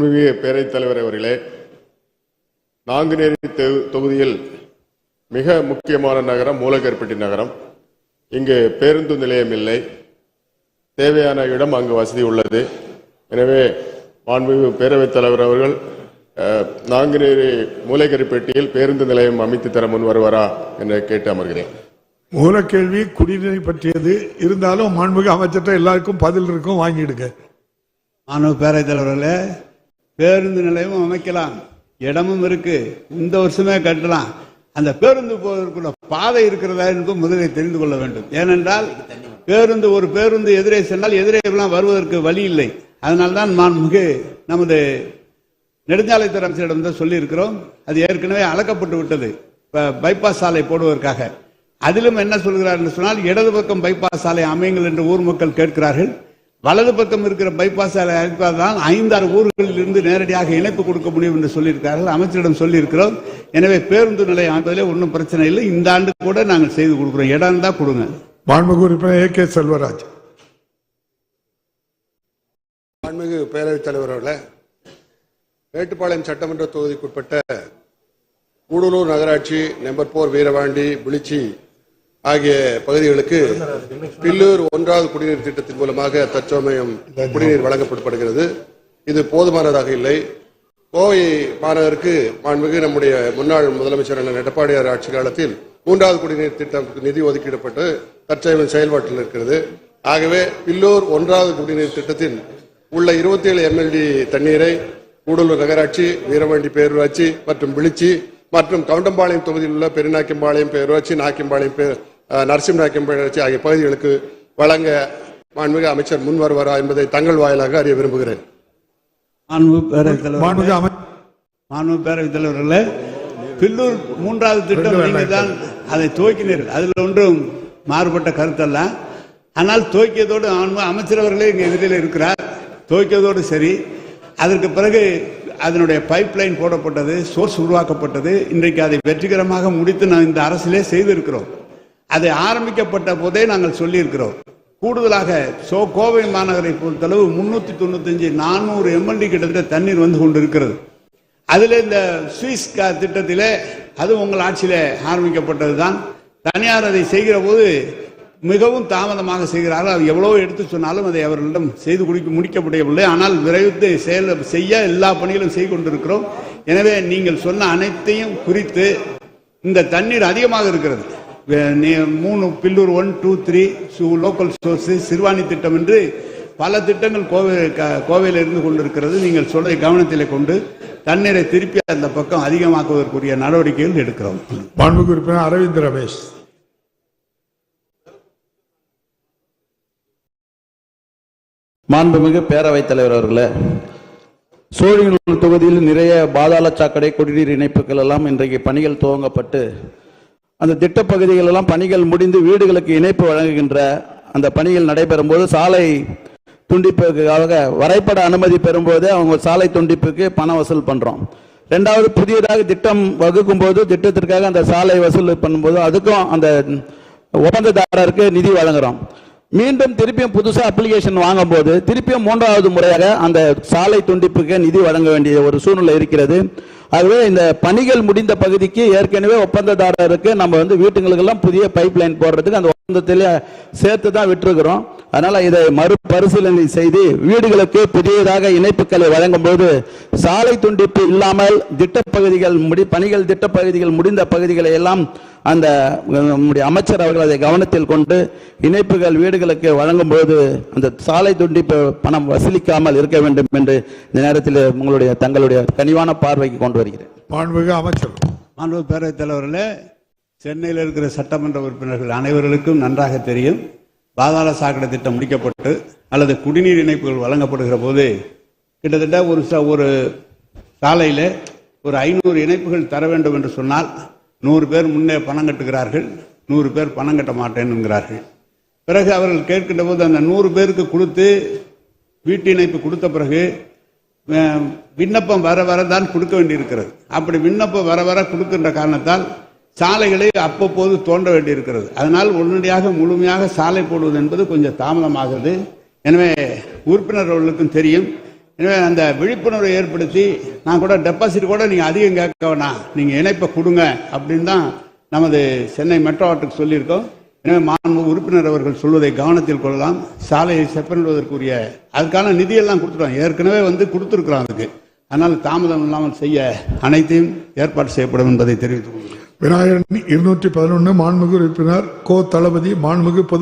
மாண்புமிகு பேரவைத் தலைவர் அவர்களே நாங்குநேரி தொகுதியில் மிக முக்கியமான நகரம் மூலக்கருப்பட்டி நகரம். இங்கு பேருந்து நிலையம் இல்லை. தேவையான இடம் அங்கு வசதி உள்ளது. எனவே மாண்புமிகு பேரவைத் தலைவர் அவர்கள் நாங்குநேரி மூலைக்கருப்பட்டியில் பேருந்து நிலையம் அமைத்து தர முன் வருவாரா என்று கேட்டு அமர்கிறேன். மூலக்கேள்வி குடிநீரை பற்றியது இருந்தாலும் மாண்புமிகு அமைச்சர்கிட்ட எல்லாருக்கும் பதில் இருக்கும் வாங்கிடுங்க. மாணவ பேரவைத் தலைவர்களே பேருந்து நிலையமும் அமைக்கலாம். இடமும் இருக்கு. இந்த வருஷமே கட்டலாம். அந்த பேருந்து போவதற்குள்ள பாதை இருக்கிறதா என்று முதலில் தெரிந்து கொள்ள வேண்டும். ஏனென்றால் பேருந்து ஒரு பேருந்து எதிரே சென்றால் எதிரே எல்லாம் வருவதற்கு வழி இல்லை. அதனால்தான் மாண்புமிகு நமது நெடுஞ்சாலைத்துறை அமைச்சரிடம் தான் சொல்லியிருக்கிறோம். அது ஏற்கனவே அளக்கப்பட்டு விட்டது. இப்போ பைபாஸ் சாலை போடுவதற்காக. அதிலும் என்ன சொல்கிறார் என்று சொன்னால் இடது பக்கம் பைபாஸ் சாலை அமையுங்கள் என்று ஊர் மக்கள் கேட்கிறார்கள். வலது பக்கம் இருக்கிற பைபாஸ் சாலை அமைப்பதால் ஐந்தாறு ஊர்களில் இருந்து நேரடியாக இணைப்பு கொடுக்க முடியும் என்று சொல்லியிருக்கிறார்கள். அமைச்சரிடம் சொல்லியிருக்கிறோம். எனவே பேருந்து நிலையம் அமைப்பதிலே ஒன்றும் பிரச்சனை இல்லை. இந்த ஆண்டு கூட நாங்கள் செய்து கொடுக்குறோம். இடம் இருந்தா கொடுங்க. மாண்புமிகு உறுப்பினர் ஏ கே செல்வராஜ். மாண்புமிகு பேரவைத் தலைவர் அவர்களே மேட்டுப்பாளையம் சட்டமன்ற தொகுதிக்குட்பட்ட கூடலூர் நகராட்சி நம்பர் போர் வீரவாண்டி பிளிச்சி ஆகிய பகுதிகளுக்கு பில்லூர் ஒன்றாவது குடிநீர் திட்டத்தின் மூலமாக தற்சமயம் குடிநீர் வழங்கப்படுகிறது. இது போதுமானதாக இல்லை. கோவை மாநகருக்கு மாண்புமிகு நம்முடைய முன்னாள் முதலமைச்சரான எடப்பாடியார் ஆட்சி காலத்தில் மூன்றாவது குடிநீர் திட்டம் நிதி ஒதுக்கீடப்பட்டு தற்சமயம் செயல்பாட்டில் இருக்கிறது. ஆகவே பில்லூர் ஒன்றாவது குடிநீர் திட்டத்தில் உள்ள 27 ஏழு எம்எல்டி தண்ணீரை கூடலூர் நகராட்சி வீரவண்டி பேரூராட்சி மற்றும் விளிச்சி மற்றும் கவுண்டம்பாளையம் தொகுதியில் உள்ள பெருநாக்கிம்பாளையம் பேரூராட்சி நாக்கிம்பாளையம் பே- அஹ், நரசிம்மநாயக்கம் பேரூராட்சி ஆகிய பகுதிகளுக்கு வழங்க மாண்புமிகு அமைச்சர் முன் வருவாரா என்பதை தங்கள் வாயிலாக அறிய விரும்புகிறேன். மாண்பு பேரவைத் தலைவர்களே பில்லூர் மூன்றாவது திட்டம் நீங்கள் தான் அதை துவக்கினீர்கள். அதில் ஒன்றும் மாறுபட்ட கருத்தல்ல. ஆனால் துவக்கியதோடு மாண்பு அமைச்சர் அவர்களே இங்கே எதிரில் இருக்கிறார். துவக்கியதோடு சரி. அதற்கு பிறகு அதனுடைய பைப் லைன் போடப்பட்டது சோர்ஸ் உருவாக்கப்பட்டது. இன்றைக்கு அதை வெற்றிகரமாக முடித்து நான் இந்த அரசிலே செய்திருக்கிறோம். அதை ஆரம்பிக்கப்பட்ட போதே நாங்கள் சொல்லியிருக்கிறோம். கூடுதலாக சோ கோவை மாநகரை பொறுத்தளவு முன்னூத்தி தொண்ணூத்தஞ்சு நானூறு எம்எல்டி கிட்டத்தட்ட தண்ணீர் வந்து கொண்டிருக்கிறது. அதில் இந்த சுவிஸ் கா- திட்டத்திலே அது உங்கள் ஆட்சியிலே ஆரம்பிக்கப்பட்டது தான் தனியார் அதை செய்கிற போது மிகவும் தாமதமாக செய்கிறார்கள். அது எவ்வளோ எடுத்து சொன்னாலும் அதை அவர்களிடம் செய்து குடிக்க முடிக்க முடியவில்லை ஆனால் விரைவித்து செயல் செய்ய எல்லா பணிகளும் செய்து கொண்டிருக்கிறோம். எனவே நீங்கள் சொன்ன அனைத்தையும் குறித்து இந்த தண்ணீர் அதிகமாக இருக்கிறது. மூணு Pillur one two three local source Siruvani திட்டம் என்று பல திட்டங்கள் கோவை க- கோவையில் இருந்து கொண்டிருக்கிறது. நீங்கள் சொல்லை கவனத்திலே கொண்டு தண்ணீரை திருப்பி அந்த பக்கம் அதிகமாக்குவதற்குரிய நடவடிக்கைகள் எடுக்கிறோம். மாண்புமிகு உறுப்பினர் அரவிந்த் ரமேஷ். மாண்புமிகு பேரவைத் தலைவர் அவர்களே சோழிங்கநல்லூர் தொகுதியில் நிறைய பாதாள சாக்கடை குடிநீர் இணைப்புகள் எல்லாம் இன்றைக்கு பணிகள் துவங்கப்பட்டு அந்த திட்டப்பகுதிகள் எல்லாம் பணிகள் முடிந்து வீடுகளுக்கு இணைப்பு வழங்குகின்ற அந்த பணிகள் நடைபெறும் போது சாலை துண்டிப்புக்காக வரைபட அனுமதி பெறும்போது அவங்க சாலை துண்டிப்புக்கு பணம் வசூல் பண்றோம். ரெண்டாவது புதியதாக திட்டம் வகுக்கும் போது திட்டத்திற்காக அந்த சாலை வசூல் பண்ணும்போது அதுக்கும் அந்த ஒப்பந்ததாரருக்கு நிதி வழங்குறோம். மீண்டும் திருப்பியும் புதுசாக அப்ளிகேஷன் வாங்கும்போது திருப்பியும் மூன்றாவது முறையாக அந்த சாலை துண்டிப்புக்கு நிதி வழங்க வேண்டிய ஒரு சூழ்நிலை இருக்கிறது. ஆகவே இந்த பணிகள் முடிந்த பகுதிக்கு ஏற்கனவே ஒப்பந்ததாரருக்கு நம்ம வந்து வீட்டுங்களுக்கெல்லாம் புதிய பைப் லைன் போடுறதுக்கு அந்த ஒப்பந்தத்திலே சேர்த்து தான் விட்டுருக்குறோம். அதனால இதை மறுபரிசீலனை செய்து வீடுகளுக்கு புதியதாக இணைப்புகளை வழங்கும் போது சாலை துண்டிப்பு இல்லாமல் திட்டப்பகுதிகள் முடி பணிகள் திட்டப்பகுதிகள் முடிந்த பகுதிகளை எல்லாம் அந்த நம்முடைய அமைச்சர் அவர்கள் அதை கவனத்தில் கொண்டு இணைப்புகள் வீடுகளுக்கு வழங்கும் போது அந்த சாலை துண்டிப்பு பணம் வசூலிக்காமல் இருக்க வேண்டும் என்று இந்த நேரத்தில் உங்களுடைய தங்களுடைய கனிவான பார்வைக்கு கொண்டு வருகிறேன். மாண்புமிகு அமைச்சர். மாண்பு பேரவைத் தலைவர்களே சென்னையில் இருக்கிற சட்டமன்ற உறுப்பினர்கள் அனைவர்களுக்கும் நன்றாக தெரியும். பாதாள சாக்கடை திட்டம் முடிக்கப்பட்டு அல்லது குடிநீர் இணைப்புகள் வழங்கப்படுகிற போது கிட்டத்தட்ட ஒரு ச- ஒரு சாலையில் ஒரு ஐநூறு இணைப்புகள் தர வேண்டும் என்று சொன்னால் நூறு பேர் முன்னே பணம் கட்டுகிறார்கள் நூறு பேர் பணம் கட்ட மாட்டேன் என்கிறார்கள். பிறகு அவர்கள் கேட்கின்ற போது அந்த நூறு பேருக்கு கொடுத்து வீட்டு இணைப்பு கொடுத்த பிறகு விண்ணப்பம் வர வர தான் கொடுக்க வேண்டியிருக்கிறது. அப்படி விண்ணப்பம் வர வர கொடுக்கின்ற காரணத்தால் சாலைகளை அப்பப்போது தோன்ற வேண்டியிருக்கிறது. அதனால் உடனடியாக முழுமையாக சாலை போடுவது என்பது கொஞ்சம் தாமதமாகிறது. எனவே உறுப்பினர்களுக்கும் தெரியும். எனவே அந்த விழிப்புணர்வை ஏற்படுத்தி நான் கூட டெபாசிட் கூட நீங்கள் அதிகம் கேட்க வேணாம். நீங்கள் இணைப்பை கொடுங்க அப்படின்னு தான் நமது சென்னை மெட்ரோவாட்டுக்கு சொல்லியிருக்கோம். எனவே மாண்பு உறுப்பினர் அவர்கள் சொல்வதை கவனத்தில் கொள்ளலாம். சாலையை செப்பனிடுவதற்குரிய அதுக்கான நிதியெல்லாம் கொடுத்துருவோம் ஏற்கனவே வந்து கொடுத்துருக்குறோம் அதுக்கு. அதனால் தாமதம் இல்லாமல் செய்ய அனைத்தையும் ஏற்பாடு செய்யப்படும் என்பதை தெரிவித்துக் கொள்கிறேன். விநாயகன் இருநூற்றி பதினொன்று மாண்புமிகு உறுப்பினர் கோ தளபதி மாண்புமிகு பொது